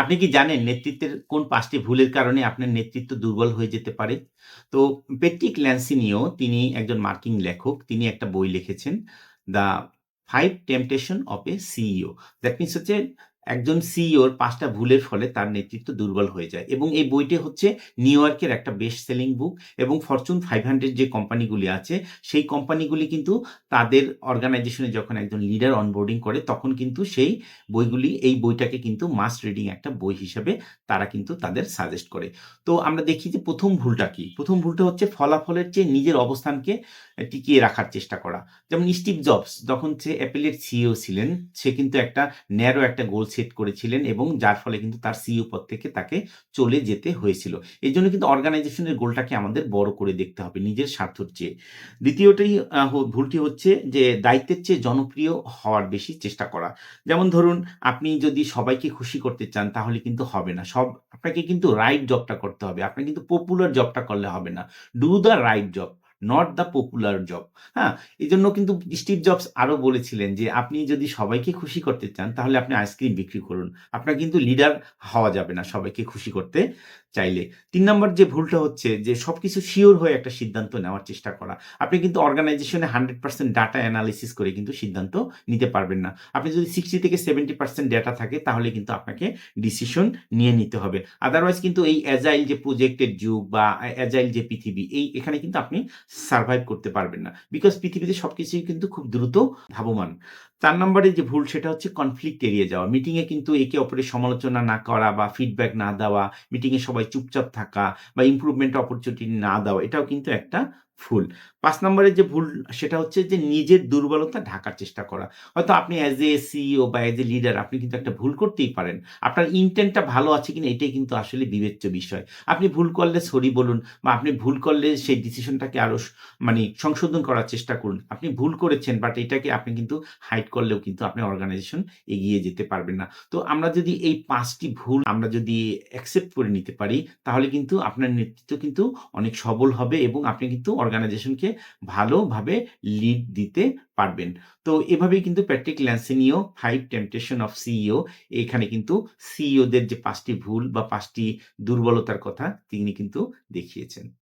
আপনি কি জানেন নেতৃত্বের কোন পাঁচটি ভুলের কারণে আপনার নেতৃত্ব দুর্বল হয়ে যেতে পারে? তো পেট্রিক ল্যান্সিনিও তিনি একজন মার্কিং লেখক। তিনি একটা বই লিখেছেন, 'the five temptation of a CEO' that means হচ্ছে একজন সিইওর পাঁচটা ভুলের ফলে তার নেতৃত্ব দুর্বল হয়ে যায় এবং এই বইটি হচ্ছে নিউ ইয়র্কের একটা বেস্ট সেলিং বুক এবং ফরচুন 500 যে কোম্পানিগুলি আছে, সেই কোম্পানিগুলি কিন্তু তাদের অর্গানাইজেশনে যখন একজন লিডার অনবোর্ডিং করে তখন কিন্তু সেই বইগুলি এই বইটাকে কিন্তু মাস্ট রিডিং একটা বই হিসেবে তারা কিন্তু তাদের সাজেস্ট করে। তো আমরা দেখি যে প্রথম ভুলটা কি? প্রথম ভুলটা হচ্ছে ফলাফলের চেয়ে নিজের অবস্থানকে টিকিয়ে রাখার চেষ্টা করা। যেমন স্টিভ জবস যখন সে অ্যাপেলের সিইও ছিলেন, সে কিন্তু একটা ন্যারো একটা গোল সেট করেছিলেন এবং যার ফলে কিন্তু তার সিইও পদ থেকে তাকে চলে যেতে হয়েছিল। এই জন্য কিন্তু অর্গানাইজেশনের গোলটাকে আমাদের বড় করে দেখতে হবে নিজের স্বার্থর চেয়ে। দ্বিতীয়টাই ভুলটি হচ্ছে যে দায়িত্বের চেয়ে জনপ্রিয় হওয়ার বেশি চেষ্টা করা। যেমন ধরুন আপনি যদি সবাইকে খুশি করতে চান তাহলে কিন্তু হবে না। সব আপনাকে কিন্তু রাইট জবটা করতে হবে। আপনাকে কিন্তু পপুলার জবটা করলে হবে না। Do the right job, not the popular job. হ্যাঁ? এই জন্য কিন্তু স্টিভ জবস আরও বলেছিলেন যে, "আপনি যদি সবাইকে খুশি করতে চান তাহলে আপনি আইসক্রিম বিক্রি করুন। আপনার কিন্তু লিডার হওয়া যাবে না সবাইকে খুশি করতে চাইলে।" ৩ নাম্বার যে ভুলটা হচ্ছে যে সবকিছু শিওর হয়ে একটা সিদ্ধান্ত নেওয়ার চেষ্টা করা। আপনি কিন্তু অর্গানাইজেশনে 100% ডাটা এনালাইসিস করে কিন্তু সিদ্ধান্ত নিতে পারবেন না। আপনি যদি 60 থেকে 70% ডেটা থাকে তাহলে কিন্তু আপনাকে ডিসিশন নিয়ে নিতে হবে। আদারওয়াইজ কিন্তু এই অ্যাজাইল যে প্রজেক্টের যুগ বা অ্যাজাইল যে পৃথিবী এই এখানে কিন্তু আপনি সারভাইভ করতে পারবেন না। বিকজ পৃথিবীতে সবকিছুই কিন্তু খুব দ্রুত ধাবমান। ৪ নম্বরে যে ভুল সেটা হচ্ছে কনফ্লিক্ট এড়িয়ে যাওয়া। মিটিংয়ে কিন্তু একে অপরের সমালোচনা না করা বা ফিডব্যাক না দেওয়া, মিটিংয়ে সবাই চুপচাপ থাকা বা ইমপ্রুভমেন্ট অপরচুনিটি না দেওয়া এটাও কিন্তু একটা ভুল। পাঁচ নম্বরের যে ভুল সেটা হচ্ছে যে নিজের দুর্বলতা ঢাকার চেষ্টা করা। হয়তো আপনি অ্যাজ এ সিইও বা অ্যাজ এ লিডার আপনি কিন্তু একটা ভুল করতেই পারেন। আপনার ইনটেন্ট টা ভালো আছে কিনা এটাই কিন্তু আসলে বিবেচ্য বিষয়। আপনি ভুল করলে সরি বলুন বা আপনি ভুল করলে সেই ডিসিশনটাকে আরও স মানে সংশোধন করার চেষ্টা করুন। আপনি ভুল করেছেন বাট এটাকে আপনি কিন্তু হাইড করলেও কিন্তু আপনার অর্গানাইজেশন এগিয়ে যেতে পারবেন না। তো আমরা যদি এই ৫ টি ভুল আমরা যদি অ্যাকসেপ্ট করে নিতে পারি, তাহলে কিন্তু আপনার নেতৃত্ব কিন্তু অনেক সবল হবে এবং আপনি কিন্তু অর্গানাইজেশনকে ভালোভাবে লিড দিতে পারবেন। তো এভাবেই কিন্তু Patrick Lencioni 5 temptation of CEO এখানে কিন্তু সিইওদের যে পাঁচটি ভুল বা পাঁচটি দুর্বলতার কথা তিনি কিন্তু দেখিয়েছেন।